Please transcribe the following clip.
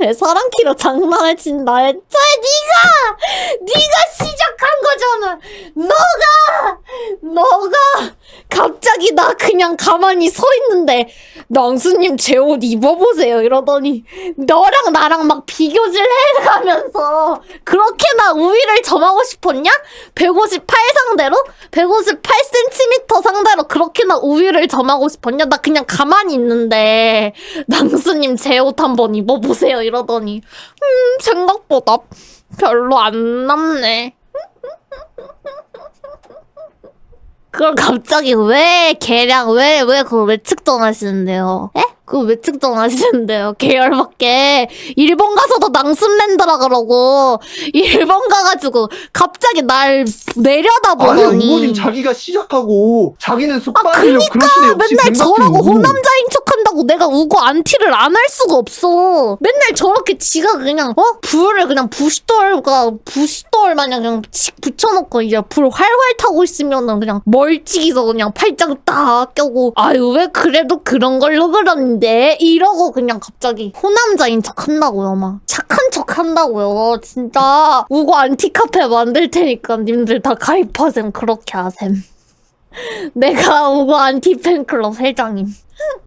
사랑키로 장난을 친다 했자 네가! 네가 시작한 거잖아! 너가! 너가! 갑자기 나 그냥 가만히 서 있는데 낭수님 제 옷 입어보세요 이러더니 너랑 나랑 막 비교질 해가면서 그렇게 나 우위를 점하고 싶었냐? 158 상대로? 158cm 상대로 그렇게나 우위를 점하고 싶었냐? 나 그냥 가만히 있는데 낭수님 제 옷 한번 입어보세요 이러더니 음 생각보다 별로 안 남네 그걸 갑자기 왜 걔랑 왜왜 그걸 왜 측정하시는데요? 에? 그거 왜 측정하시는데요? 계열밖에 일본 가서도 낭순랜드라 그러고 일본 가가지고 갑자기 날 아니 내려다보더니 우모님 자기가 시작하고 자기는 아 쑥발이려고 그니까 그러시네 역시 맨날 뱀 같은 저러고 우모. 호남자 인 척한다고 내가 우고 안티를 안 할 수가 없어. 맨날 저렇게 지가 그냥 어? 불을 그냥 부시돌가 부시돌 마냥 그냥 칙 붙여놓고 이제 불 활활 타고 있으면은 그냥 멀찍이서 그냥 팔짱 딱 껴고 아유 왜 그래도 그런 걸로 그러는데? 이러고 그냥 갑자기 호남자인 척 한다고요 막 착한 척 한다고요 진짜. 우고 안티 카페 만들 테니까 님들 다 가입하셈 그렇게 하셈. 내가 우고 안티 팬클럽 회장임